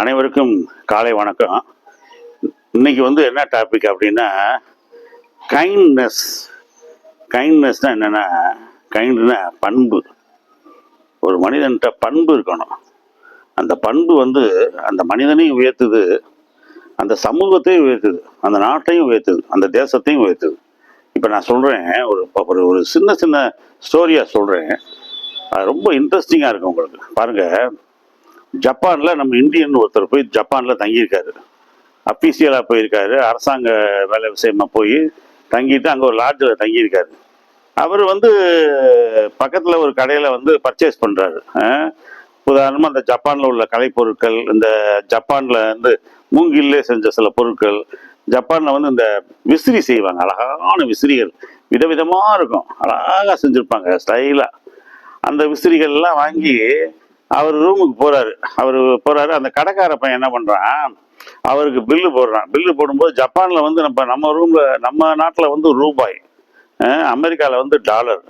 அனைவருக்கும் காலை வணக்கம். இன்னைக்கு வந்து என்ன டாபிக் அப்படின்னா கைண்ட்னஸ் கைண்ட்னஸ்னால் என்னென்னா கைண்ட்னா பண்பு. ஒரு மனிதன்கிட்ட பண்பு இருக்கணும். அந்த பண்பு வந்து அந்த மனிதனையும் உயர்த்துது அந்த சமூகத்தையும் உயர்த்துது அந்த நாட்டையும் உயர்த்துது அந்த தேசத்தையும் உயர்த்துது. இப்போ நான் சொல்கிறேன் ஒரு ஒரு ஒரு சின்ன சின்ன ஸ்டோரியாக சொல்கிறேன் அது ரொம்ப இன்ட்ரெஸ்டிங்காக இருக்கும் உங்களுக்கு. பாருங்கள் ஜப்பானில் நம்ம இந்தியன் ஒருத்தர் போய் ஜப்பானில் தங்கியிருக்காரு. அஃபீஷியலாக போயிருக்காரு. அரசாங்க வேலை விஷயமா போய் தங்கிட்டு அங்கே ஒரு லாட்ஜில் தங்கியிருக்காரு. அவர் வந்து பக்கத்தில் ஒரு கடையில் வந்து பர்ச்சேஸ் பண்ணுறாரு உதாரணமாக அந்த ஜப்பானில் உள்ள கலைப்பொருட்கள் இந்த ஜப்பானில் வந்து மூங்கிலே செஞ்ச சில பொருட்கள் ஜப்பானில் வந்து இந்த விசிறி செய்வாங்க. அழகான விசிறிகள். விதவிதமாக இருக்கும். அழகாக செஞ்சுருப்பாங்க ஸ்டைலாக அந்த விசிறிகள்லாம் வாங்கி அவர் ரூமுக்கு போறாரு. அவர் போறாரு. அந்த கடைக்கார பையன் என்ன பண்றான்? அவருக்கு பில்லு போடுறான். பில்லு போடும்போது ஜப்பானில் வந்து நம்ம நம்ம ரூமில் நம்ம நாட்டில் வந்து ரூபாய் அமெரிக்காவில் வந்து டாலர்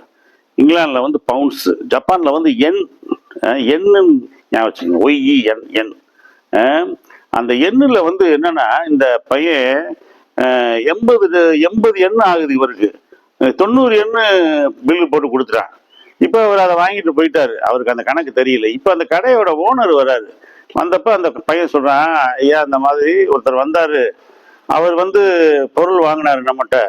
இங்கிலாந்தில் வந்து பவுண்ட்ஸ் ஜப்பானில் வந்து எண் அஹ் எண்ணுன்னு ஞாபகம் வச்சுக்கோங்க. ஒய்இ என் எண் அந்த எண்ணில் வந்து என்னென்னா இந்த பையன் எண்பது எண்பது எண்ணு ஆகுது இவருக்கு. தொண்ணூறு எண்ணு பில்லு போட்டு கொடுத்துட்டான். இப்போ அவர் அதை வாங்கிட்டு போயிட்டாரு. அவருக்கு அந்த கணக்கு தெரியல. இப்போ அந்த கடையோட ஓனர் வராரு. வந்தப்ப அந்த பையன் சொல்றான் ஐயா அந்த மாதிரி ஒருத்தர் வந்தாரு. அவர் வந்து பொருள் வாங்கினாரு நம்மகிட்ட.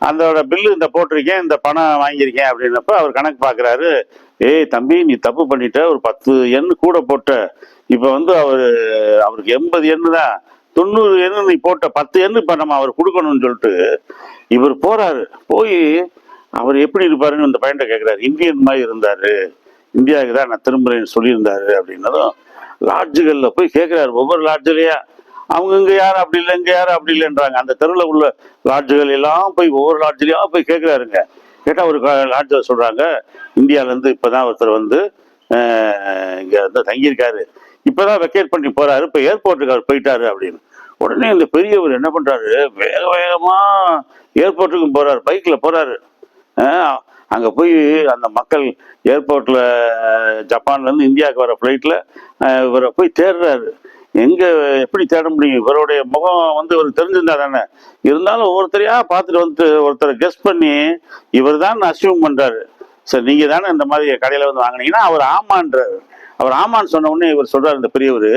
அதோட பில்லு இந்த போட்டிருக்கேன் இந்த பணம் வாங்கியிருக்கேன் அப்படின்னப்ப அவர் கணக்கு பார்க்குறாரு ஏய் தம்பி நீ தப்பு பண்ணிட்ட. ஒரு பத்து எண்ணு கூட போட்ட. இப்போ வந்து அவர் அவருக்கு எண்பது எண்ணு தான். தொண்ணூறு எண்ணு நீ போட்ட பத்து எண்ணு இப்போ நம்ம அவர் கொடுக்கணும்னு சொல்லிட்டு இவர் போறாரு. போய் அவர் எப்படி இருப்பாருன்னு அந்த பையன்கிட்ட கேட்குறாரு இந்தியன் மாதிரி இருந்தார். இந்தியாவுக்கு தான் நான் திரும்புகிறேன்னு சொல்லியிருந்தாரு அப்படின்னதும் லாட்ஜுகளில் போய் கேட்குறாரு ஒவ்வொரு லாட்ஜுலையா அவங்க இங்கே யார்? அப்படி இல்லை இங்கே யார்? அப்படி இல்லைன்றாங்க. அந்த தெருவில் உள்ள லாட்ஜுகள் எல்லாம் போய் ஒவ்வொரு லாட்ஜ்லையும் போய் கேட்குறாருங்க கேட்டால் ஒரு லாட்ஜில் சொல்கிறாங்க இந்தியாவிலேருந்து இப்போ தான் ஒருத்தர் வந்து இங்கே வந்து தங்கியிருக்காரு. இப்போ தான் வெக்கேட் பண்ணி போகிறாரு இப்போ ஏர்போர்ட்டுக்கு அவர் போயிட்டாரு அப்படின்னு. உடனே இந்த பெரியவர் என்ன பண்ணுறாரு வேக வேகமாக ஏர்போர்ட்டுக்கும் போகிறாரு பைக்கில் போகிறாரு அங்கே போய் அந்த மக்கள் ஏர்போர்ட்டில் ஜப்பான்லேருந்து இந்தியாவுக்கு வர ஃப்ளைட்டில் இவரை போய் தேடுறாரு. எங்கே எப்படி தேட முடியும்? இவருடைய முகம் வந்து இவர் தெரிஞ்சிருந்தா தானே? இருந்தாலும் ஒவ்வொருத்தரையாக பார்த்துட்டு வந்து ஒருத்தரை கெஸ்ட் பண்ணி இவர் தான் அசியூம் பண்ணுறாரு சரி நீங்கள் தானே இந்த மாதிரி கடையில் வந்து வாங்கினீங்கன்னா அவர் ஆமான்றாரு. அவர் ஆமான்னு சொன்ன உடனே இவர் சொல்றாரு இந்த பெரியவர்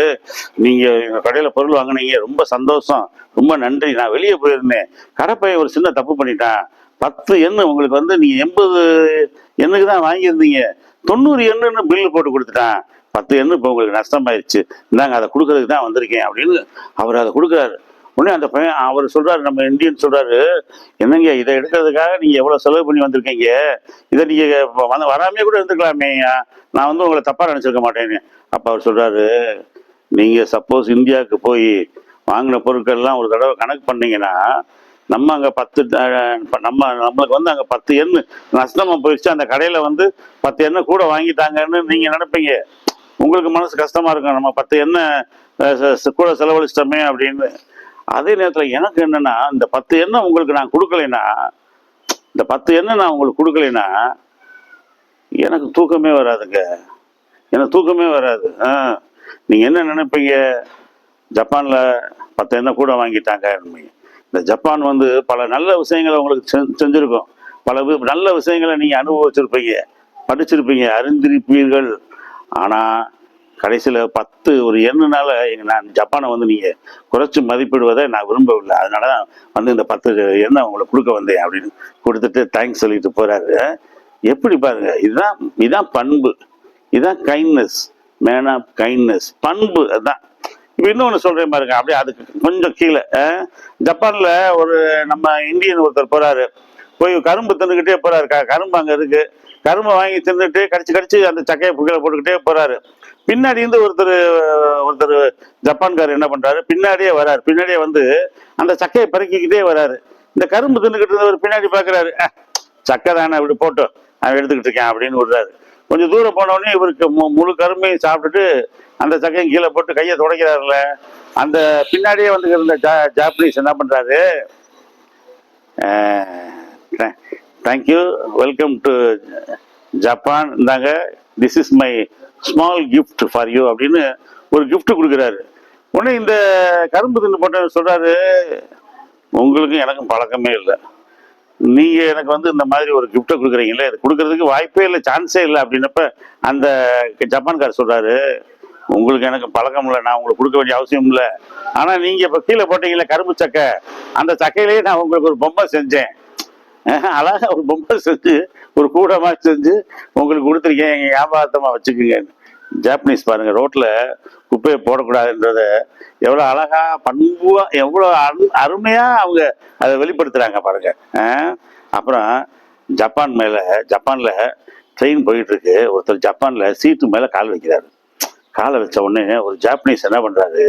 நீங்க எங்க கடையில பொருள் வாங்கினீங்க ரொம்ப சந்தோஷம் ரொம்ப நன்றி நான் வெளியே போயிருந்தேன். கடைப்பையன் ஒரு சின்ன தப்பு பண்ணிட்டான். பத்து எண்ணு உங்களுக்கு வந்து நீங்கள் எண்பது எண்ணுக்கு தான் வாங்கியிருந்தீங்க. தொண்ணூறு எண்ணுன்னு பில்லு போட்டு கொடுத்துட்டான். பத்து எண்ணு இப்போ உங்களுக்கு நஷ்டமாயிருச்சு. இந்தாங்க அதை கொடுக்கறதுக்கு தான் வந்திருக்கேன் அப்படின்னு அவர் அதை கொடுக்குறாரு. உடனே அந்த பையன் அவர் சொல்றாரு நம்ம இந்தியன் சொல்றாரு என்னங்க இதை எடுக்கிறதுக்காக நீங்க எவ்வளவு செலவு பண்ணி வந்திருக்கீங்க? இதை நீங்கள் வந்து வராமே கூட இருந்துக்கலாமே நான் வந்து உங்களை தப்பாக நினச்சிருக்க மாட்டேன்னு. அப்போ அவர் சொல்றாரு நீங்கள் சப்போஸ் இந்தியாவுக்கு போய் வாங்கின பொருட்கள்லாம் ஒரு தடவை கணக்கு பண்ணீங்கன்னா நம்ம அங்கே பத்து நம்ம நம்மளுக்கு வந்து அங்கே பத்து எண்ணு நஷ்டமாக போயிடுச்சு அந்த கடையில் வந்து பத்து எண்ணெய் கூட வாங்கிட்டாங்கன்னு நீங்கள் நினைப்பீங்க. உங்களுக்கு மனசு கஷ்டமாக இருக்கும் நம்ம பத்து எண்ணெய் கூட செலவழிச்சிட்டோமே அப்படின்னு. அதே நேரத்தில் எனக்கு என்னென்னா இந்த பத்து எண்ணெய் உங்களுக்கு நான் கொடுக்கலைன்னா இந்த பத்து எண்ணெய் நான் உங்களுக்கு கொடுக்கலைன்னா எனக்கு தூக்கமே வராதுங்க. எனக்கு தூக்கமே வராது. ஆ நீங்கள் என்ன நினைப்பீங்க? ஜப்பானில் பத்து எண்ணெய் கூட வாங்கிட்டாங்க இந்த ஜப்பான் வந்து பல நல்ல விஷயங்களை உங்களுக்கு செஞ்சுருக்கோம். பல நல்ல விஷயங்களை நீங்கள் அனுபவிச்சிருப்பீங்க. படிச்சிருப்பீங்க அறிந்திருப்பீர்கள். ஆனால் கடைசியில் பத்து ஒரு எண்ணுனால எங்கள் நான் ஜப்பானை வந்து நீங்கள் குறைச்சி மதிப்பிடுவதை நான் விரும்பவில்லை. அதனால தான் வந்து இந்த பத்து எண்ணை உங்களுக்கு கொடுக்க வந்தேன் அப்படின்னு கொடுத்துட்டு தேங்க்ஸ் சொல்லிட்டு போகிறாரு எப்படி பாருங்க இதுதான் இதுதான் பண்பு. இதுதான் கைண்ட்னஸ் மேன் ஆஃப் கைண்ட்னஸ் பண்பு அதுதான் இன்னொன்று சொல்கிறேன் பாருங்க. அப்படியே அதுக்கு கொஞ்சம் கீழே ஜப்பானில் ஒரு நம்ம இந்தியன் ஒருத்தர் போகிறாரு போய் கரும்பு தின்னுக்கிட்டே போகிறாரு க கரும்பு அங்கே இருக்குது கரும்பை வாங்கி தின்னுட்டு கடிச்சு கடிச்சு அந்த சக்கையை புகையில போட்டுக்கிட்டே போகிறாரு பின்னாடி இருந்து ஒருத்தர் ஒருத்தர் ஜப்பான்காரர் என்ன பண்ணுறாரு பின்னாடியே வராரு. பின்னாடியே வந்து அந்த சக்கையை பறக்கிக்கிட்டே வராரு. இந்த கரும்பு தின்னுக்கிட்டு இருந்தவர் பின்னாடி பார்க்குறாரு சக்கை தானே அப்படி போட்டோம் அவன் எடுத்துக்கிட்டு இருக்கேன் அப்படின்னு விடுறாரு. கொஞ்சம் தூரம் போன உடனே இவருக்கு மு- முழு கரும்பையும் சாப்பிட்டுட்டு அந்த சக்கையும் கீழே போட்டு கையை துடைக்கிறாருல அந்த பின்னாடியே வந்து இருந்த ஜா ஜாப்பனீஸ் என்ன பண்றாரு? Thank you welcome to Japan இருந்தாங்க this is my small gift for you அப்படின்னு ஒரு கிஃப்ட் கொடுக்குறாரு. உடனே இந்த கரும்பு தின்னு போட்ட சொல்றாரு உங்களுக்கும் எனக்கும் பழக்கமே இல்லை. நீங்க எனக்கு வந்து இந்த மாதிரி ஒரு கிஃப்ட்டை கொடுக்குறீங்களே இது கொடுக்கறதுக்கு வாய்ப்பே இல்லை சான்ஸே இல்லை அப்படின்னப்ப அந்த ஜப்பான்கார் சொல்றாரு உங்களுக்கு எனக்கு பழக்கம் இல்லை நான் உங்களுக்கு கொடுக்க வேண்டிய அவசியம் இல்லை. ஆனா நீங்க இப்போ கீழே போட்டீங்களே கரும்பு சக்கை. அந்த சக்கையிலேயே நான் உங்களுக்கு ஒரு பொம்மை செஞ்சேன். அழகா ஒரு பொம்மை செஞ்சு ஒரு கூடமா செஞ்சு உங்களுக்கு கொடுத்துருக்கேன் எங்க ஞாபகத்தமா வச்சுக்கோங்க ஜாப்பனீஸ் பாருங்கள் ரோட்டில் குப்பையை போடக்கூடாதுன்றத எவ்வளோ அழகா பண்புவாக எவ்வளோ அரு- அருமையாக அவங்க அதை வெளிப்படுத்துகிறாங்க பாருங்கள் அப்புறம் ஜப்பான் மேலே ஜப்பானில் ட்ரெயின் போயிட்டுருக்கு. ஒருத்தர் ஜப்பானில் சீட்டு மேலே கால் வைக்கிறாரு. காலை வச்ச உடனே ஒரு ஜாப்பனீஸ் என்ன பண்ணுறாரு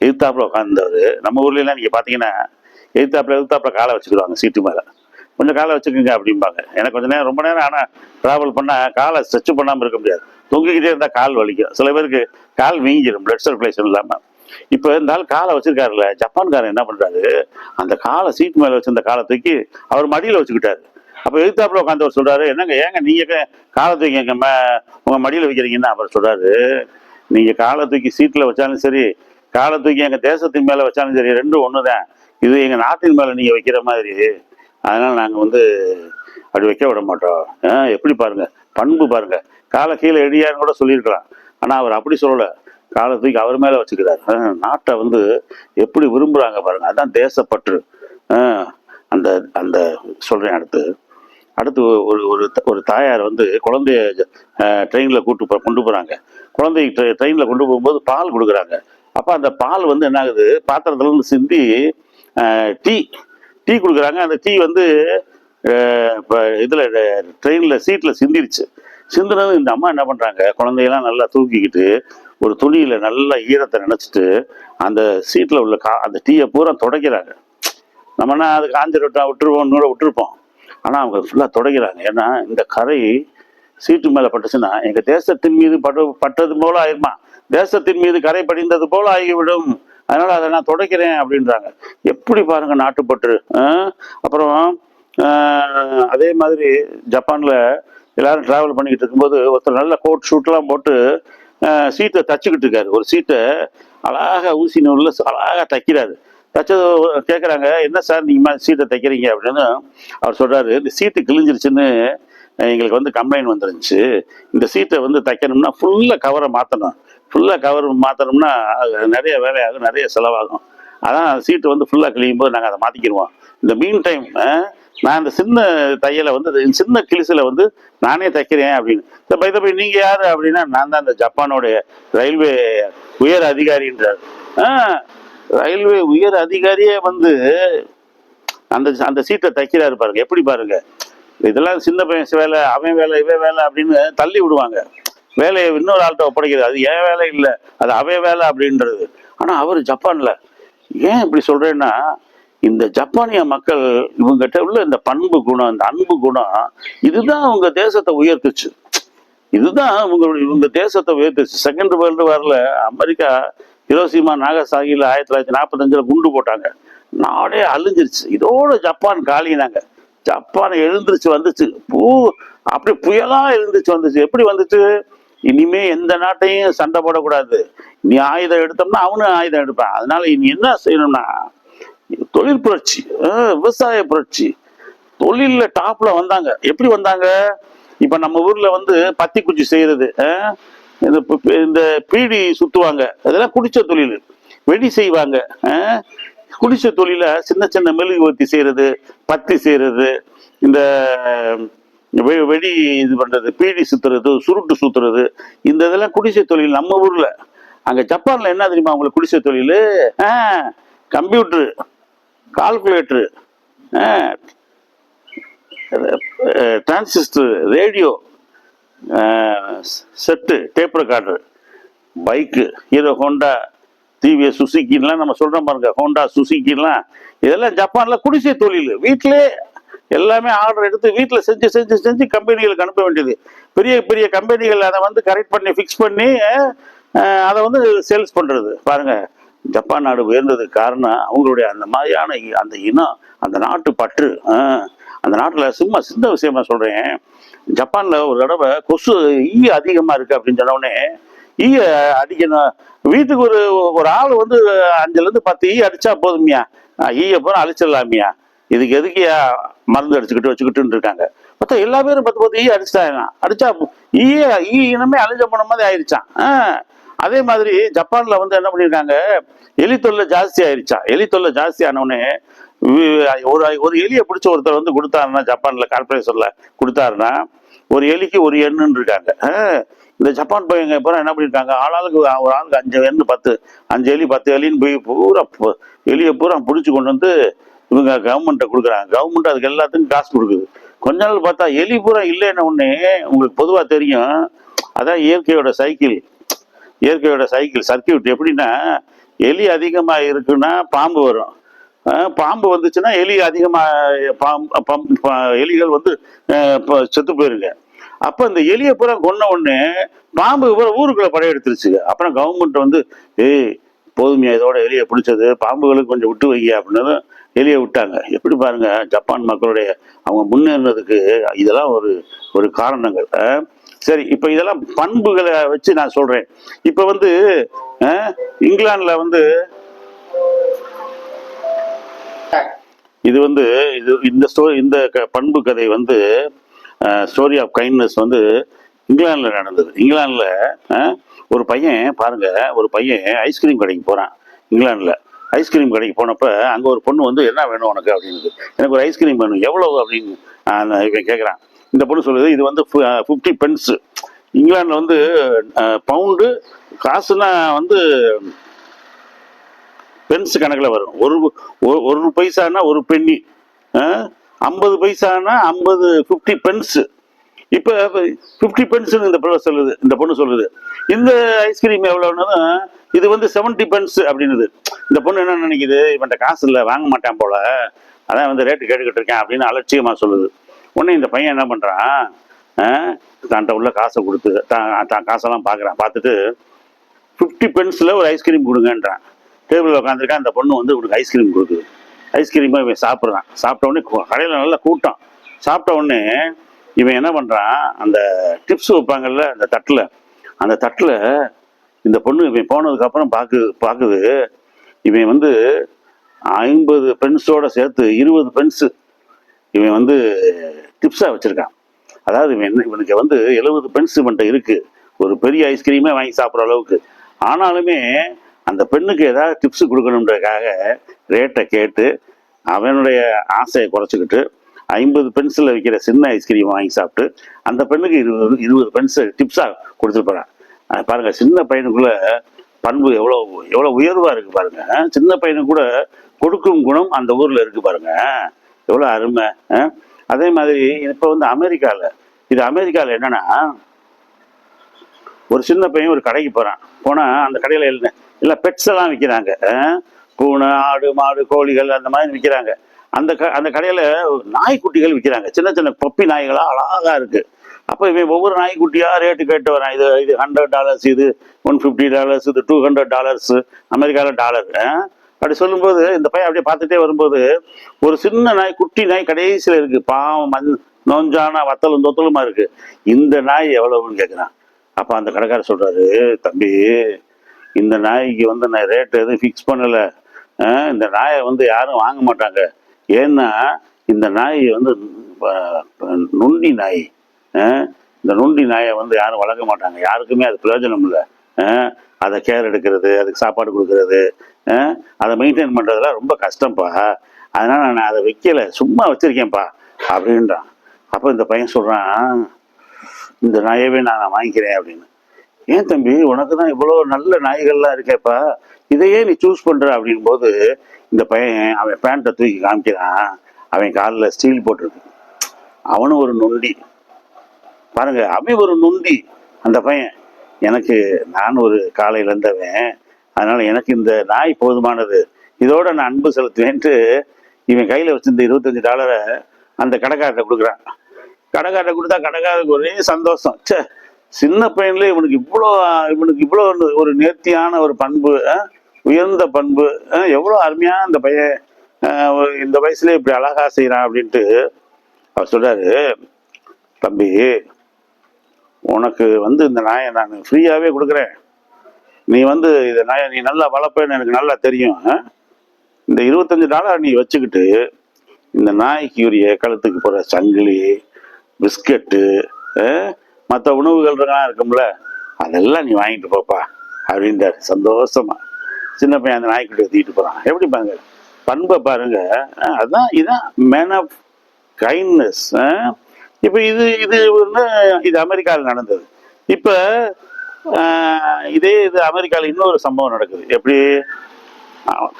எழுத்தாப்பில் உட்கார்ந்தவர் நம்ம ஊர்ல நீங்கள் பார்த்தீங்கன்னா எழுத்தாப்பில் எழுத்தாப்பில் காலை வச்சுக்கிடுவாங்க சீட்டு மேலே. கொஞ்சம் காலை வச்சுக்கோங்க அப்படிம்பாங்க. எனக்கு கொஞ்ச நேரம் ரொம்ப நேரம் ஆனால் ட்ராவல் பண்ணால் காலை ஸ்ட்ரெச் பண்ணாமல் இருக்க முடியாது. தொங்கிக்கிட்டே இருந்தால் கால் வலிக்கும். சில பேருக்கு கால் வீங்கிடும் பிளட் சர்க்குலேஷன் இல்லாமல் இப்போ இருந்தாலும் காலை வச்சிருக்காருல்ல ஜப்பான்காரன் என்ன பண்ணுறாரு அந்த காலை சீட் மேலே வச்சிருந்த காலை தூக்கி அவர் மடியில் வச்சுக்கிட்டாரு. அப்போ எழுத்தாப்புல உட்காந்து அவர் சொல்கிறாரு என்னங்க ஏங்க நீங்கள் காலை தூக்கி எங்க உங்கள் மடியில் வைக்கிறீங்கன்னா அவர் சொல்கிறாரு நீங்கள் காலை தூக்கி சீட்டில் வச்சாலும் சரி காலை தூக்கி எங்கள் தேசத்தின் மேலே வச்சாலும் சரி ரெண்டும் ஒன்று தான் இது எங்கள் நாட்டின் மேலே நீங்கள் வைக்கிற மாதிரி. அதனால் நாங்கள் வந்து அப்படி வைக்க விட மாட்டோம். ஆ, எப்படி பாருங்கள் பண்பு பாருங்கள் காலை கீழே எடியான்னு கூட சொல்லியிருக்கலாம். ஆனால் அவர் அப்படி சொல்லலை. காலை தூக்கி அவர் மேலே வச்சுக்கிறார். ஆ, நாட்டை வந்து எப்படி விரும்புகிறாங்க பாருங்கள் அதுதான் தேசப்பற்று. அந்த அந்த சொல்கிறேன் அடுத்து. அடுத்து ஒரு ஒரு ஒரு தாயார் வந்து குழந்தைய ட்ரெயினில் கூட்டு போ கொண்டு போகிறாங்க குழந்தை ட்ரெயினில் கொண்டு போகும்போது பால் கொடுக்குறாங்க. அப்போ அந்த பால் வந்து என்ன ஆகுது சிந்தி டீ டீ கொடுக்குறாங்க. அந்த டீ வந்து இப்போ இதில் ட்ரெயினில் சீட்டில் சிந்திருச்சு. சிந்தினது இந்த அம்மா என்ன பண்ணுறாங்க குழந்தையெல்லாம் நல்லா தூக்கிக்கிட்டு ஒரு துணியில் நல்லா ஈரத்தை நினச்சிட்டு அந்த சீட்டில் உள்ள கா அந்த டீயை பூரா துடைக்கிறாங்க. நம்மனா அது காஞ்சி விட்டா விட்டுருவோம்னு கூட விட்டுருப்போம். ஆனால் அவங்க ஃபுல்லாக தொடக்கிறாங்க. ஏன்னா இந்த கரை சீட்டு மேலே பட்டுச்சுன்னா எங்கள் தேசத்தின் மீது பட்டு பட்டது போல ஆயிருமா? தேசத்தின் மீது கரை படிந்தது போல ஆகிவிடும். அதனால அதை நான் துடைக்கிறேன் அப்படின்றாங்க. எப்படி பாருங்க நாட்டுப்பற்று அப்புறம் அதே மாதிரி ஜப்பானில் எல்லாரும் ட்ராவல் பண்ணிக்கிட்டு இருக்கும்போது ஒருத்தர் நல்ல கோட் ஷூட்லாம் போட்டு சீட்டை தச்சுக்கிட்டு இருக்காரு. ஒரு சீட்டை அழகாக ஊசி நூலில் அழகாக தைக்கிறாரு. தச்சது கேட்குறாங்க என்ன சார் நீங்கள் மாதிரி சீட்டை தைக்கிறீங்க? அப்படின்னு அவர் சொல்கிறாரு இந்த சீட்டு கிழிஞ்சிருச்சுன்னு எங்களுக்கு வந்து கம்ப்ளைண்ட் வந்துருந்துச்சு. இந்த சீட்டை வந்து தைக்கணும்னா ஃபுல்லாக கவரை மாற்றணும் ஃபுல்லாக கவர் மாற்றணும்னா அது நிறைய வேலையாகும் நிறைய செலவாகும். அதான் சீட்டு வந்து ஃபுல்லாக கிழியும் போது நாங்கள் அதை மாற்றிக்கிடுவோம் இந்த மீன் டைம் நான் இந்த சின்ன தையலை வந்து சின்ன கிழிசில் வந்து நானே தைக்கிறேன் அப்படின்னு. இந்த பைத போய் நீங்கள் யார் அப்படின்னா நான் தான் இந்த ஜப்பானோடைய ரயில்வே உயர் அதிகாரின்றார். ஆ ரயில்வே உயர் அதிகாரியே வந்து அந்த அந்த சீட்டை தைக்கிறாரு பாருங்க. எப்படி பாருங்க? இதெல்லாம் சின்ன பையன் வேலை அவன் வேலை இவன் வேலை அப்படின்னு தள்ளி விடுவாங்க. வேலையை இன்னொரு ஆள்கிட்ட ஒப்படைக்கிறது. அது என் வேலை இல்லை. அது அவைய வேலை அப்படின்றது. ஆனா அவர் ஜப்பான்ல. ஏன் இப்படி சொல்றேன்னா இந்த ஜப்பானிய மக்கள் இவங்ககிட்ட உள்ள இந்த பண்பு குணம் இந்த அன்பு குணம் இதுதான் அவங்க தேசத்தை உயர்த்துச்சு. இதுதான் இவங்களுடைய இவங்க தேசத்தை உயர்த்துச்சு. செகண்ட் வேர்ல்டு வாரில் அமெரிக்கா ஹிரோசிமா நாகசாகியில் ஆயிரத்தி தொள்ளாயிரத்தி நாற்பத்தஞ்சில் குண்டு போட்டாங்க. நாடே அழிஞ்சிருச்சு. இதோட ஜப்பான் காலினாங்க ஜப்பான் எழுந்திருச்சு வந்துச்சு. பூ அப்படி புயலா எழுந்திருச்சு வந்துச்சு. எப்படி வந்துச்சு? இனிமே எந்த நாட்டையும் சண்டை போடக்கூடாது. நீ ஆயுதம் எடுத்தோம்னா அவனும் ஆயுதம் எடுப்பான். அதனால இனி என்ன செய்யணும்னா தொழில் புரட்சி விவசாய புரட்சி. தொழில்ல டாப்ல வந்தாங்க. எப்படி வந்தாங்க? இப்ப நம்ம ஊர்ல வந்து பத்தி குச்சி செய்யறது இந்த இந்த பீடி சுத்துவாங்க. அதெல்லாம் குடிச்ச தொழில். வெடி செய்வாங்க குடிச்ச தொழில சின்ன சின்ன மெழுகுவர்த்தி செய்யறது பத்தி செய்யறது இந்த வெடி இது பண்றது பீடி சுத்துறது சுருட்டு சுத்துறது இந்த இதெல்லாம் குடிசை தொழில் நம்ம ஊர்ல. அங்க ஜப்பான்ல என்ன தெரியுமா உங்களுக்கு குடிசை தொழில்? Computer calculator transistor radio set tape recorder bike Hero Honda TVS சுசுக்கின்லாம் நம்ம சொல்றோம் பாருங்க ஹோண்டா சுசுக்கின்லாம் இதெல்லாம் ஜப்பான்ல குடிசை தொழில். வீட்டிலே எல்லாமே ஆர்டர் எடுத்து வீட்டில் செஞ்சு செஞ்சு செஞ்சு கம்பெனிகளுக்கு அனுப்ப வேண்டியது. பெரிய பெரிய கம்பெனிகள் அதை வந்து கரெக்ட் பண்ணி ஃபிக்ஸ் பண்ணி அதை வந்து சேல்ஸ் பண்ணுறது பாருங்க ஜப்பான் நாடு உயர்ந்ததுக்கு காரணம் அவங்களுடைய அந்த மாதிரியான அந்த இனம் அந்த நாட்டு பற்று. அந்த நாட்டில் சும்மா சின்ன விஷயமா சொல்கிறேன் ஜப்பானில் ஒரு தடவை கொசு ஈ அதிகமாக இருக்குது அப்படின்னு சொன்னோடனே ஈய அடிக்கணும். வீட்டுக்கு ஒரு ஒரு ஆள் வந்து அஞ்சுலேருந்து பத்து ஈ அடித்தா போதுமியா. ஈயை பூரா அழிச்சிடலாமியா. இதுக்கு எதுக்கியா மருந்து அடிச்சுக்கிட்டு வச்சுக்கிட்டு இருக்காங்க? பார்த்தா எல்லா பேரும் பத்து பத்து ஈ அடிச்சிட்டாங்க அடிச்சா ஈ ஈ இனமே அழிஞ்ச போன மாதிரி ஆயிடுச்சான் ஆ. அதே மாதிரி ஜப்பான்ல வந்து என்ன பண்ணியிருக்காங்க? எலி தொல்லை ஜாஸ்தி ஆயிடுச்சா எலி தொல்லை ஜாஸ்தி ஆனவுடனே ஒரு ஒரு எலியை பிடிச்ச ஒருத்தர் வந்து கொடுத்தாருன்னா ஜப்பான்ல கார்பரேஷன்ல கொடுத்தாருன்னா ஒரு எலிக்கு ஒரு எண்ணுன்னு இருக்காங்க. ஆ, இந்த ஜப்பான் பையங்க பூரா என்ன பண்ணியிருக்காங்க? ஆளாளுக்கு ஒரு ஆளுக்கு அஞ்சு எண்ணு பத்து அஞ்சு எலி பத்து எலின்னு போய் பூரா எலியை பூரா பிடிச்சி கொண்டு வந்து இவங்க கவர்மெண்ட்டை கொடுக்குறாங்க. கவர்மெண்ட் அதுக்கு எல்லாத்துக்கும் காசு கொடுக்குது. கொஞ்ச நாள் பார்த்தா எலி பூரா இல்லைன்ன உங்களுக்கு பொதுவாக தெரியும். அதான் இயற்கையோட சைக்கிள் இயற்கையோட சைக்கிள் சர்க்கியூட் எப்படின்னா எலி அதிகமாக இருக்குன்னா பாம்பு வரும். பாம்பு வந்துச்சுன்னா எலி அதிகமாக பாம்பு பம்- எலிகள் வந்து செத்து போயிருங்க. அப்போ இந்த எலியை பூரா கொன்ன உடனே பாம்பு பூரா ஊருக்குள்ளே படையெடுத்துருச்சு. அப்புறம் கவர்மெண்ட் வந்து ஏய் போதுமையா இதோட எலியை பிடிச்சது. பாம்புகளுக்கு கொஞ்சம் விட்டு வைங்க அப்படின்னு வெளியே விட்டாங்க. எப்படி பாருங்க ஜப்பான் மக்களுடைய அவங்க முன்னேறினதுக்கு இதெல்லாம் ஒரு ஒரு காரணங்கள். சரி இப்போ இதெல்லாம் பண்புகளை வச்சு நான் சொல்றேன். இப்போ வந்து அஹ், இங்கிலாந்துல வந்து இது வந்து இது இந்த ஸ்டோரி இந்த க- பண்பு கதை வந்து ஸ்டோரி ஆஃப் கைண்ட்னஸ் வந்து இங்கிலாந்துல நடந்தது. இங்கிலாந்துல ஒரு பையன் பாருங்க ஒரு பையன் ஐஸ்கிரீம் கடைக்கு போறான் இங்கிலாந்துல. ஐஸ்கிரீம் கடைக்கு போனப்போ அங்கே ஒரு பொண்ணு வந்து என்ன வேணும் உனக்கு? அப்படின்னு எனக்கு ஒரு ஐஸ்கிரீம் வேணும். எவ்வளோ அப்படின்னு இவன் கேட்குறான் இந்த பொண்ணு சொல்லுது இது வந்து ஃபிஃப்டி பென்ஸு இங்கிலாண்டில் வந்து பவுண்டு காசுனா வந்து பென்ஸ் கணக்கில் வரும். ஒரு ஒரு- ஒரு பைசானா ஒரு பென்னி ஐம்பது பைசானா ஐம்பது ஃபிஃப்டி பென்ஸு இப்போ ஃபிஃப்டி பென்ஸுன்னு இந்த பிள்ளை சொல்லுது இந்த பொண்ணு சொல்லுது. இந்த ஐஸ்கிரீம் எவ்வளோன்னு இது வந்து செவன்டி பென்ஸ் அப்படின்னுது. இந்த பொண்ணு என்ன நினைக்குது? இவன்ட்ட காசு இல்லை வாங்க மாட்டான் போல. அதான் வந்து ரேட்டு கேட்டுக்கிட்டு இருக்கேன் அப்படின்னு அலட்சியமாக சொல்லுது. உடனே இந்த பையன் என்ன பண்ணுறான் தன்ட்ட உள்ள காசை கொடுத்து தான் தான் காசெல்லாம் பார்க்குறான் பார்த்துட்டு ஃபிஃப்டி பென்ஸில் ஒரு ஐஸ்கிரீம் கொடுங்கன்றான். டேபிளில் உட்காந்துருக்கான் அந்த பொண்ணு வந்து உனக்கு ஐஸ்கிரீம் கொடுக்குது. ஐஸ்கிரீமை இவன் சாப்பிட்றான். சாப்பிட்ட உடனே கடையில் நல்லா கூட்டம். சாப்பிட்ட உடனே இவன் என்ன பண்ணுறான் அந்த டிப்ஸ் வைப்பாங்கல்ல அந்த தட்டில் அந்த தட்டில் இந்த பொண்ணு இவன் போனதுக்கப்புறம் பார்க்கு பார்க்குது. இவன் வந்து ஐம்பது பென்ஸோட சேர்த்து இருபது பென்ஸு இவன் வந்து டிப்ஸாக வச்சுருக்கான். அதாவது இவன் என்ன இவனுக்கு வந்து எழுபது பென்ஸ் இவன்ட்ட இருக்குது ஒரு பெரிய ஐஸ்கிரீமே வாங்கி சாப்பிட்ற அளவுக்கு. ஆனாலுமே அந்த பெண்ணுக்கு ஏதாவது டிப்ஸ் கொடுக்கணுன்றதுக்காக ரேட்டை கேட்டு அவனுடைய ஆசையை குறைச்சிக்கிட்டு ஐம்பது பென்சில் விற்கிற சின்ன ஐஸ்கிரீம் வாங்கி சாப்பிட்டு அந்த பெண்ணுக்கு இருபது இருபது பென்சில் டிப்ஸாக கொடுத்துட்டு போகிறான் பாருங்க சின்ன பையனுக்குள்ள பண்பு எவ்வளோ எவ்வளோ உயர்வாக இருக்குது பாருங்க. சின்ன பையனுக்கு கூட கொடுக்கும் குணம் அந்த ஊரில் இருக்குது பாருங்க. எவ்வளோ அருமை. அதே மாதிரி இப்போ வந்து அமெரிக்காவில் இது அமெரிக்காவில் என்னன்னா ஒரு சின்ன பையன் ஒரு கடைக்கு போகிறான் போனால் அந்த கடையில் இல்லை இல்லை பெட்ஸ் எல்லாம் விற்கிறாங்க பூனை ஆடு மாடு கோழிகள் அந்த மாதிரி விற்கிறாங்க அந்த க அந்த கடையில் நாய்க்குட்டிகள் விற்கிறாங்க சின்ன சின்ன பப்பி நாய்களாக அழகாக இருக்குது அப்போ இவன் ஒவ்வொரு நாய்க்குட்டியாக ரேட்டு கேட்டு வரான். இது இது ஹண்ட்ரட் டாலர்ஸ் இது ஒன் ஃபிஃப்டி டாலர்ஸ் இது டூ ஹண்ட்ரட் டாலர்ஸ் அமெரிக்காவில் டாலர் அப்படி சொல்லும்போது இந்த பையன் அப்படியே பார்த்துட்டே வரும்போது ஒரு சின்ன நாய் குட்டி நாய் கடைசியில் இருக்குது பாவம் மண் நோஞ்சானா வத்தலும் தொத்தலுமா இருக்குது இந்த நாய் எவ்வளவுன்னு கேட்குறான் அப்போ அந்த கடைக்காரர் சொல்கிறாரு தம்பி இந்த நாய்க்கு வந்து நான் ரேட்டு எதுவும் ஃபிக்ஸ் பண்ணலை. இந்த நாயை வந்து யாரும் வாங்க மாட்டாங்க. ஏன்னா இந்த நாய் வந்து ப- நொண்டி நாய் இந்த நொண்டி நாயை வந்து யாரும் வளர்க்க மாட்டாங்க. யாருக்குமே அது பிரயோஜனம் இல்லை அதை கேர் எடுக்கிறது அதுக்கு சாப்பாடு கொடுக்கறது அதை மெயின்டைன் பண்ணுறதுலாம் ரொம்ப கஷ்டம்ப்பா அதனால நான் அதை வைக்கல. சும்மா வச்சிருக்கேன்ப்பா அப்படின்றான். அப்போ இந்த பையன் சொல்கிறான் இந்த நாயவே நான் வாங்கிக்கிறேன் அப்படின்னு. ஏன் தம்பி? உனக்கு தான் இவ்வளோ நல்ல நாய்கள்லாம் இருக்கேப்பா. இதையே நீ சூஸ் பண்ணுற அப்படின் போது இந்த பையன் அவன் பேண்ட்டை தூக்கி காமிக்கிறான். அவன் காலில் ஸ்டீல் போட்டிருக்கு. அவனும் ஒரு நொண்டி. பாருங்க அவன் ஒரு நொண்டி அந்த பையன். எனக்கு நான் ஒரு காலையில் இருந்தவன் அதனால எனக்கு இந்த நாய் போதுமானது. இதோட நான் அன்பு செலுத்துவேன்ட்டு இவன் கையில் வச்சிருந்த இருபத்தஞ்சு டாலரை அந்த கடைக்காரர்கிட்ட கொடுக்குறான். கடைக்காரர்கிட்ட கொடுத்தா கடைக்காரருக்கு ஒரே சந்தோஷம். ச்சே சின்ன பையன்ல இவனுக்கு இவ்வளோ இவனுக்கு இவ்வளோ ஒரு- நேர்த்தியான ஒரு பண்பு உயர்ந்த பண்பு எவ்வளோ அருமையாக இந்த பையன் இந்த வயசுல இப்படி அழகாக செய்கிறான் அப்படின்ட்டு அவர் சொல்கிறாரு தம்பி உனக்கு வந்து இந்த நாயை நான் ஃப்ரீயாகவே கொடுக்குறேன். நீ வந்து இதை நாயை நீ நல்லா வளர்ப்பேன்னு எனக்கு நல்லா தெரியும். இந்த இருபத்தஞ்சு டாலர் நீ வச்சுக்கிட்டு இந்த நாய்க்கு உரிய கழுத்துக்கு போகிற சங்கிலி பிஸ்கட்டு மற்ற உணவுகள் இருக்கும்ல அதெல்லாம் நீ வாங்கிட்டு போப்பா அப்படின்றார் சந்தோஷமாக சின்ன பையன் அந்த நாய்க்குட்டி தூக்கிட்டு போகிறான் எப்படி பாருங்க? பண்பை பாருங்க. அதுதான் இதுதான் மேன் ஆஃப் கைண்ட்னஸ் இப்போ இது இது வந்து இது அமெரிக்காவில் நடந்தது. இப்போ இதே இது அமெரிக்காவில் இன்னொரு சம்பவம் நடக்குது. எப்படி?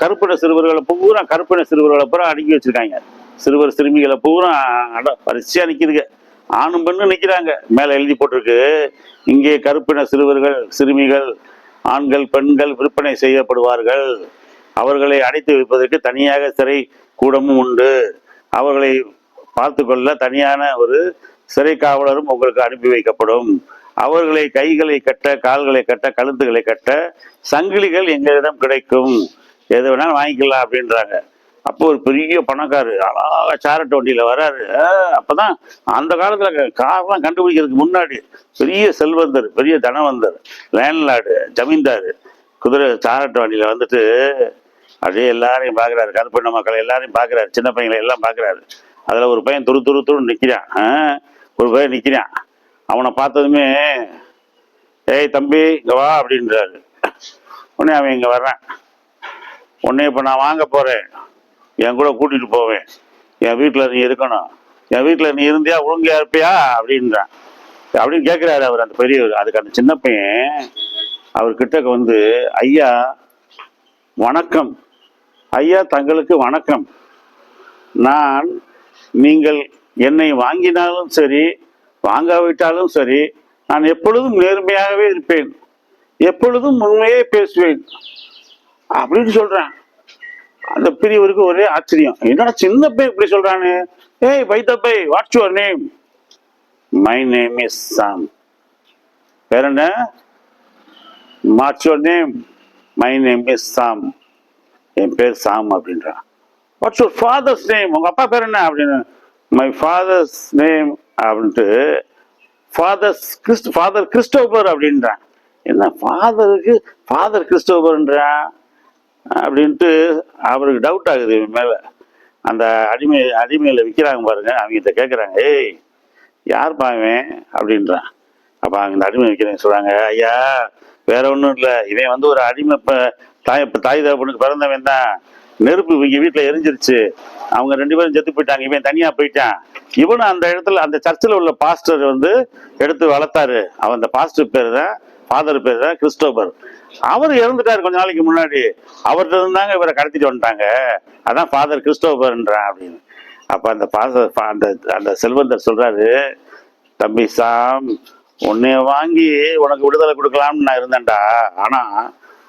கருப்பின சிறுவர்களை பூரா கருப்பின சிறுவர்களை பூரா அடுக்கி வச்சிருக்காங்க. சிறுவர் சிறுமிகளை பூரா அட வரிசையா நிற்கிதுங்க ஆணும் பெண்ணும் நிற்கிறாங்க மேலே எழுதி போட்டிருக்கு. இங்கே கருப்பின சிறுவர்கள் சிறுமிகள் ஆண்கள் பெண்கள் விற்பனை செய்யப்படுவார்கள். அவர்களை அடைத்து வைப்பதற்கு தனியாக சிறை கூடமும் உண்டு. அவர்களை பார்த்து கொள்ள தனியான ஒரு சிறை காவலரும் உங்களுக்கு அனுப்பி வைக்கப்படும். அவர்களை கைகளை கட்ட கால்களை கட்ட கழுத்துகளை கட்ட சங்கிலிகள் எங்களிடம் கிடைக்கும். எது வேணாலும் வாங்கிக்கலாம் அப்படின்றாங்க. அப்போ ஒரு பெரிய பணக்காரு அழகாக சாரட் வண்டியில் வராரு. அப்போதான் அந்த காலத்தில் கார்லாம் கண்டுபிடிக்கிறதுக்கு முன்னாடி பெரிய செல்வந்தர் பெரிய தனவந்தர் லேண்ட்லார்டு ஜமீன்தார் குதிரை சாரட் வண்டியில் வந்துட்டு அப்படியே எல்லாரையும் பார்க்குறாரு கருப்பின மக்களை எல்லாரையும் பார்க்குறாரு சின்ன பையங்களை எல்லாம் பார்க்குறாரு அதில் ஒரு பையன் துரு துரு துரு நிற்கிறான் ஒரு பையன் நிற்கிறான் அவனை பார்த்ததுமே ஏய் தம்பி இங்கே வா அப்படின்றாரு. உடனே அவன் இங்கே வர்றான். உடனே இப்போ நான் வாங்க போகிறேன் என் கூட கூட்டிகிட்டு போவேன். என் வீட்டில் நீ இருக்கணும். என் வீட்டில் நீ இருந்தியா ஒழுங்கா இருப்பியா? அப்படின்றான். அப்படின்னு கேட்குறாரு அவர் அந்த பெரியவர். அதுக்கு அந்த சின்ன பையன் அவர் கிட்டக்க வந்து ஐயா வணக்கம். ஐயா தங்களுக்கு வணக்கம். நான் நீங்கள் என்னை வாங்கினாலும் சரி வாங்காவிட்டாலும் சரி நான் எப்பொழுதும் நேர்மையாகவே இருப்பேன். எப்பொழுதும் உண்மையே பேசுவேன். அப்படின்னு சொல்கிறேன் அந்த பெரியவருக்கு ஒரே ஆச்சரியம். என்னடா சின்ன பை இப்படி சொல்றானு? ஏய் பைத்த by what's your name my name is Sam வேற என்ன? What's your name my name is Sam என் பேர் சாம் அப்படின்றான் வாட்ஸ் யுவர் ஃபாதர்ஸ் நேம் உங்க அப்பா பேர் என்ன அப்படின்னு? மை ஃபாதர்ஸ் நேம் அப்படின்ட்டு ஃபாதர்ஸ் கிறிஸ்ட் ஃபாதர் கிறிஸ்டோபர் அப்படின்றான் என்ன ஃபாதருக்கு ஃபாதர் கிறிஸ்டோபர்ன்றான் அப்படின்ட்டு அவருக்கு டவுட் ஆகுது இவன் மேலே. அந்த அடிமை அடிமையில் விற்கிறாங்க பாருங்க அவங்ககிட்ட கேட்குறாங்க ஏய் யார் பாவன் அப்படின்றான். அப்போ இந்த அடிமை விற்கிறேன்னு சொல்கிறாங்க ஐயா வேற ஒன்றும் இல்லை. இவன் வந்து ஒரு அடிமை இப்போ தாய் இப்போ தாய் தகப்பனுக்கு பிறந்தவன் தான். நெருப்பு இவங்க வீட்டில் எரிஞ்சிருச்சு. அவங்க ரெண்டு பேரும் செத்து போயிட்டாங்க. இவன் தனியாக போயிட்டான். இவனும் அந்த இடத்துல அந்த சர்ச்சில் உள்ள பாஸ்டர் வந்து எடுத்து வளர்த்தாரு. அவன் அந்த பாஸ்டர் பேர் தான் ஃபாதர் பேர் தான் கிறிஸ்டோபர். அவர் இறந்துட்டாரு கொஞ்ச நாளைக்கு முன்னாடி. அவர்கிட்ட இருந்தாங்க இவரை கடத்திட்டு வந்துட்டாங்க. அதான் ஃபாதர் கிறிஸ்டோபர்ன்றான் அப்படின்னு. அப்ப அந்த பாச அந்த அந்த செல்வந்தர் சொல்றாரு தம்பி சாம் உன்னைய வாங்கி உனக்கு விடுதலை கொடுக்கலாம்னு நான் இருந்தேன்டா. ஆனா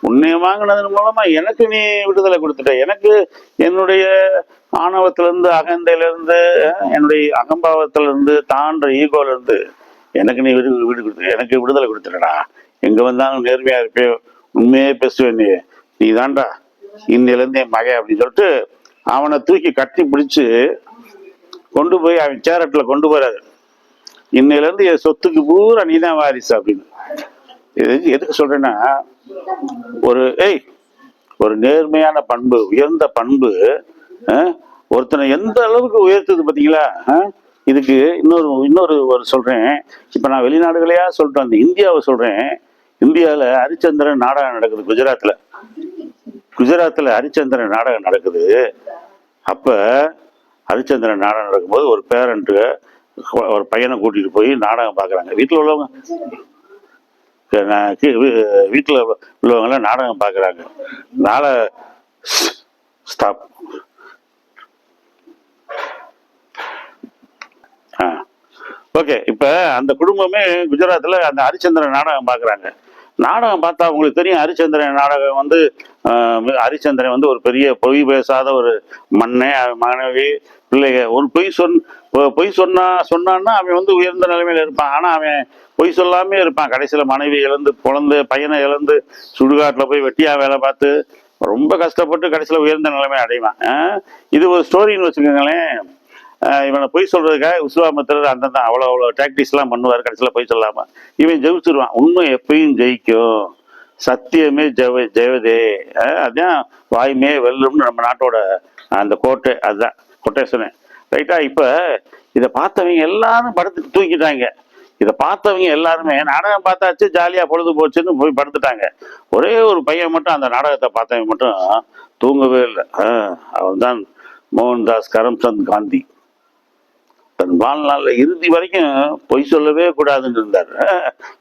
உன்னைய வாங்கினதன் மூலமா எனக்கு நீ விடுதலை கொடுத்துட்ட. எனக்கு என்னுடைய ஆணவத்திலிருந்து அகந்தையிலிருந்து என்னுடைய அகம்பாவத்திலிருந்து தான்ற ஈகோல இருந்து எனக்கு நீ விடு விடு கொடுத்து எனக்கு விடுதலை கொடுத்துட்டடா. எங்க வந்தாலும் நேர்மையா இருப்பேன். உண்மையே பேசுவேன் நீ. நீ தாண்டா இன்னிலேருந்து என் மகன் அப்படின்னு சொல்லிட்டு அவனை தூக்கி கட்டி பிடிச்சு கொண்டு போய் அவன் சேரட்டில் கொண்டு போறாரு. இன்னிலேருந்து என் சொத்துக்கு பூரா நீதான் வாரிசு அப்படின்னு. இது எதுக்கு சொல்றேன்னா ஒரு ஏய் ஒரு நேர்மையான பண்பு உயர்ந்த பண்பு ஒருத்தனை எந்த அளவுக்கு உயர்த்துது பார்த்தீங்களா இதுக்கு இன்னொரு இன்னொரு ஒரு சொல்றேன். இப்போ நான் வெளிநாடுகளையா சொல்லிட்டு வந்தேன் இந்தியாவை சொல்றேன். இந்தியாவில் ஹரிச்சந்திரன் நாடகம் நடக்குது குஜராத்தில் குஜராத்தில் ஹரிச்சந்திரன் நாடகம் நடக்குது. அப்போ ஹரிச்சந்திரன் நாடகம் நடக்கும்போது ஒரு பேரண்ட்டு ஒரு பையனை கூட்டிகிட்டு போய் நாடகம் பார்க்குறாங்க. வீட்டில் உள்ளவங்க வீட்டில் உள்ளவங்கெல்லாம் நாடகம் பார்க்குறாங்க. நால ஸ்டாப் ஆ. ஓகே இப்போ அந்த குடும்பமே குஜராத்தில் அந்த ஹரிச்சந்திரன் நாடகம் பார்க்குறாங்க. நாடகம் பார்த்தா உங்களுக்கு தெரியும் ஹரிச்சந்திரன் நாடகம் வந்து ஹரிச்சந்திரன் வந்து ஒரு பெரிய பொய் பேசாத ஒரு மண்ணே அவன் மனைவி பிள்ளைங்க ஒரு பொய் சொன் பொய் சொன்னா சொன்னான்னா அவன் வந்து உயர்ந்த நிலைமையில இருப்பான். ஆனால் அவன் பொய் சொல்லாமே இருப்பான். கடைசியில் மனைவி இழந்து குழந்தை பையனை இழந்து சுடுகாட்டில் போய் வெட்டியாக வேலை பார்த்து ரொம்ப கஷ்டப்பட்டு கடைசியில் உயர்ந்த நிலைமை அடைவான். இது ஒரு ஸ்டோரின்னு வச்சுக்கோங்களேன். இவனை பொய் சொல்றதுக்காக விஸ்வாமித்திரர் அந்தந்த அவ்வளோ அவ்வளோ டாக்டிக்ஸ்லாம் பண்ணுவார். கடைசியில் பொய் சொல்லாமல் இவன் ஜெயிச்சிருவான். உண்மை எப்பயும் ஜெயிக்கும். சத்தியமே ஜெவ ஜெயதே. அஹ் அதான் வாய்மே வெல்லும்னு நம்ம நாட்டோட அந்த கோட்டை. அதுதான் கொட்டேஷனு ரைட்டா இப்போ இதை பார்த்தவங்க எல்லாரும் படுத்து தூக்கிட்டாங்க இதை பார்த்தவங்க எல்லாருமே நாடகம் பார்த்தாச்சு ஜாலியாக பொழுது போச்சுன்னு போய் படுத்துட்டாங்க. ஒரே ஒரு பையன் மட்டும் அந்த நாடகத்தை பார்த்தவங்க மட்டும் தூங்கவே இல்லை. அவன் தான் மோகன்தாஸ் கரம்சந்த் காந்தி. தன் வாழ்நாளில் இறுதி வரைக்கும் பொய் சொல்லவே கூடாதுன்னு இருந்தார்.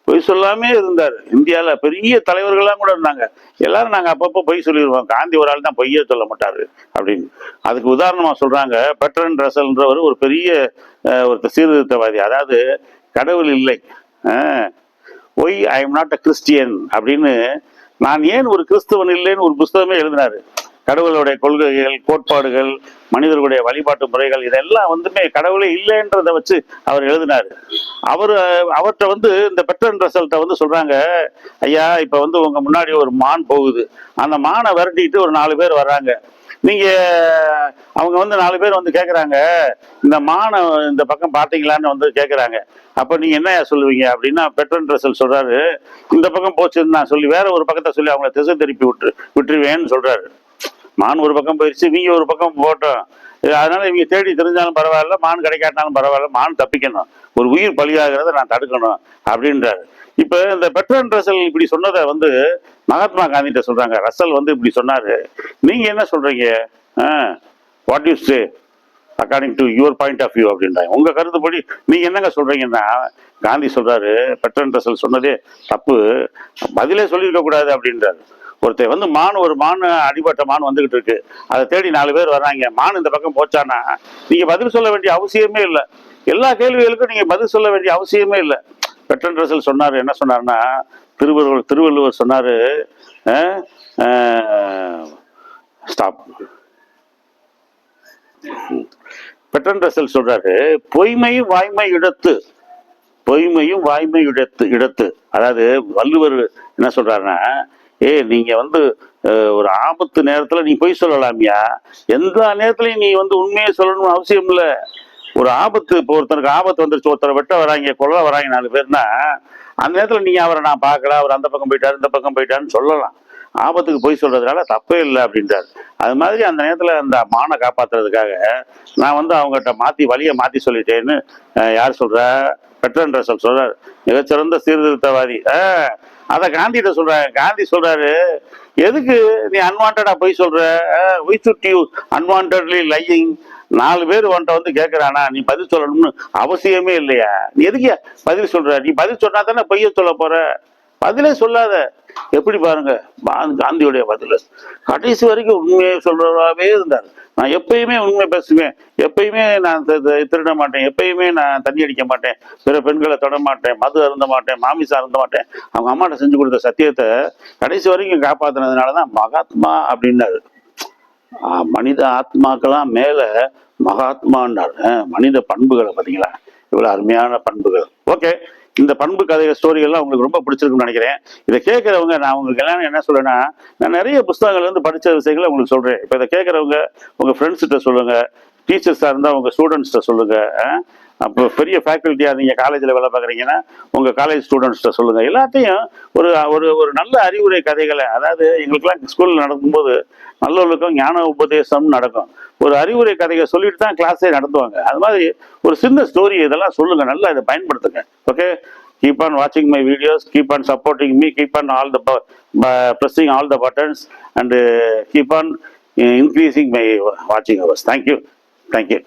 பொய் சொல்லாமே இருந்தார். இந்தியாவில் பெரிய தலைவர்கள்லாம் கூட இருந்தாங்க. எல்லாரும் நாங்கள் அப்பப்போ பொய் சொல்லிடுவோம் காந்தி ஒரு ஆள் தான் பொய்யே சொல்ல மாட்டார் அப்படின்னு. அதுக்கு உதாரணமாக சொல்கிறாங்க பெட்ரன் ரசல்ன்றவர் ஒரு பெரிய ஒரு சீர்திருத்தவாதி. அதாவது கடவுள் இல்லை. Why I am not a Christian அப்படின்னு நான் ஏன் ஒரு கிறிஸ்தவன் இல்லைன்னு ஒரு புஸ்தகமே எழுதினாரு. கடவுளுடைய கொள்கைகள் கோட்பாடுகள் மனிதர்களுடைய வழிபாட்டு முறைகள் இதெல்லாம் வந்துமே கடவுளே இல்லைன்றதை வச்சு அவர் எழுதினாரு. அவர் அவர்கிட்ட வந்து இந்த பெட்டன் ரசல்ட்ட வந்து சொல்றாங்க ஐயா இப்ப வந்து உங்க முன்னாடி ஒரு மான் போகுது. அந்த மானை விரட்டிட்டு ஒரு நாலு பேர் வர்றாங்க. நீங்க அவங்க வந்து நாலு பேர் வந்து கேக்குறாங்க இந்த மானை இந்த பக்கம் பாத்தீங்களான்னு வந்து கேக்குறாங்க. அப்ப நீங்க என்ன சொல்லுவீங்க? அப்படின்னா பெட்ரன் ரசல் சொல்றாரு இந்த பக்கம் போச்சுன்னு நான் சொல்லி வேற ஒரு பக்கத்தை சொல்லி அவங்கள திசை திருப்பி விட்டு விட்டுருவேன்னு சொல்றாரு. மான் ஒரு பக்கம் போயிடுச்சு இவங்க ஒரு பக்கம் போட்டோம் அதனால் அதனால இவங்க தேடி தெரிஞ்சாலும் பரவாயில்ல மான் கிடைக்காட்டாலும் பரவாயில்ல மான் தப்பிக்கணும். ஒரு உயிர் பலியாகிறத நான் தடுக்கணும் அப்படின்றாரு. இப்போ இந்த பெட்ரன் ரசல் இப்படி சொன்னதை வந்து மகாத்மா காந்திகிட்ட சொல்கிறாங்க ரசல் வந்து இப்படி சொன்னார். நீங்கள் என்ன சொல்கிறீங்க what you say according to your point of view அப்படின்றாங்க. உங்கள் கருத்துப்படி நீங்கள் என்னங்க சொல்கிறீங்கன்னா காந்தி சொல்கிறாரு பெட்ரன் ரசல் சொன்னதே தப்பு. பதிலே சொல்லியிருக்கக்கூடாது அப்படின்றாரு. ஒருத்தர் வந்து மான் ஒரு மான் அடிபட்ட மான் வந்துகிட்டு இருக்கு. அதை தேடி நாலு பேர் வர்றாங்க. மான் இந்த பக்கம் போச்சானா நீங்க பதில் சொல்ல வேண்டிய அவசியமே இல்லை. எல்லா கேள்விகளுக்கும் நீங்க பதில் சொல்ல வேண்டிய அவசியமே இல்லை. பெட்ரன் ரசல் சொன்னார் என்ன சொன்னாருன்னா திருவள்ளுவர் திருவள்ளுவர் சொன்னாரு ஸ்டாப் பெட்டன் ரசல் சொல்றாரு பொய்மையும் வாய்மை இடத்து பொய்மையும் வாய்மை இடத்து இடத்து அதாவது வள்ளுவர் என்ன சொல்றாருன்னா ஏ நீங்க வந்து ஒரு ஆபத்து நேரத்துல நீ பொய் சொல்லலாமியா? எந்த நேரத்துலயும் நீ வந்து உண்மையை சொல்லணும்னு அவசியம் இல்ல. ஒரு ஆபத்து இப்போ ஒருத்தனுக்கு ஆபத்து வந்துருச்சு ஒருத்தரை வெட்ட வராங்க கொல்ல வராங்க நாலு பேர்னா அந்த நேரத்துல நீங்க அவரை நான் பார்க்கல அவர் அந்த பக்கம் போயிட்டாரு இந்த பக்கம் போயிட்டாருன்னு சொல்லலாம். ஆபத்துக்கு பொய் சொல்றதுனால தப்பே இல்லை அப்படின்றாரு. அது மாதிரி அந்த நேரத்துல அந்த மானை காப்பாத்துறதுக்காக நான் வந்து அவங்ககிட்ட மாத்தி வழியை மாத்தி சொல்லிட்டேன்னு யார் சொல்ற? பெட்ரன் ரசல் சொல்றாரு. மிகச்சிறந்த சீர்திருத்தவாதி. அஹ், அதை காந்திகிட்ட சொல்கிறாங்க காந்தி சொல்றாரு எதுக்கு நீ அன்வான்டாக போய் சொல்கிற we should you unwantedly lying நாலு பேர் உன்ட்ட வந்து கேட்குறானா நீ பதில் சொல்லணும்னு அவசியமே இல்லையா? நீ எதுக்கு பதில் சொல்ற? நீ பதில் சொன்னா தானே பொய்ய சொல்ல போற? பதிலே சொல்லாத. எப்படி பாருங்க? பா- காந்தியுடைய பதில். கடைசி வரைக்கும் உண்மையை சொல்றவராகவே இருந்தார். நான் எப்பயுமே உண்மை பேசுவேன். எப்பயுமே நான் திருட மாட்டேன். எப்பயுமே நான் தண்ணி அடிக்க மாட்டேன். பிற பெண்களை தொட மாட்டேன். மது அருந்த மாட்டேன். மாமிசம் அருந்த மாட்டேன். அவங்க அம்மாட்ட செஞ்சு கொடுத்த சத்தியத்தை கடைசி வரைக்கும் காப்பாத்துனதுனால தான் மகாத்மா அப்படின்னாரு. மனித ஆத்மாக்கெல்லாம் மேல மகாத்மான்னார் மனித பண்புகளை பார்த்தீங்களா? இவ்வளவு அருமையான பண்புகள். ஓகே. இந்த பண்பு கதைகள் ஸ்டோரிகள்லாம் உங்களுக்கு ரொம்ப பிடிச்சிருக்கும்னு நினைக்கிறேன். இதை கேட்குறவங்க நான் உங்களுக்கு எல்லாம் என்ன சொல்றேன்னா நான் நிறைய புஸ்தகங்கள் இருந்து படிச்ச விஷயங்களை உங்களுக்கு சொல்றேன். இப்போ இதை கேட்குறவங்க உங்க ஃப்ரெண்ட்ஸ்கிட்ட சொல்லுங்க டீச்சர்ஸாக இருந்தால் உங்க ஸ்டூடெண்ட்ஸ்கிட்ட சொல்லுங்க அப்போ பெரிய ஃபேக்கல்ட்டியாக நீங்கள் காலேஜில் வேலை பார்க்குறீங்கன்னா உங்கள் காலேஜ் ஸ்டூடெண்ட்ஸ்கிட்ட சொல்லுங்கள் எல்லாத்தையும் ஒரு ஒரு ஒரு நல்ல அறிவுரை கதைகளை அதாவது எங்களுக்கெல்லாம் ஸ்கூலில் நடக்கும்போது நல்லவர்களுக்கும் ஞான உபதேசம் நடக்கும். ஒரு அறிவுரை கதைகளை சொல்லிட்டு தான் கிளாஸே நடத்துவாங்க. அது மாதிரி ஒரு சின்ன ஸ்டோரி இதெல்லாம் சொல்லுங்கள் நல்லா இதை பயன்படுத்துங்க. ஓகே கீப் ஆன் வாட்சிங் my videos keep on supporting me keep on all the pressing all the buttons and keep on increasing my வாட்சிங் ஹவர்ஸ் தேங்க்யூ தேங்க்யூ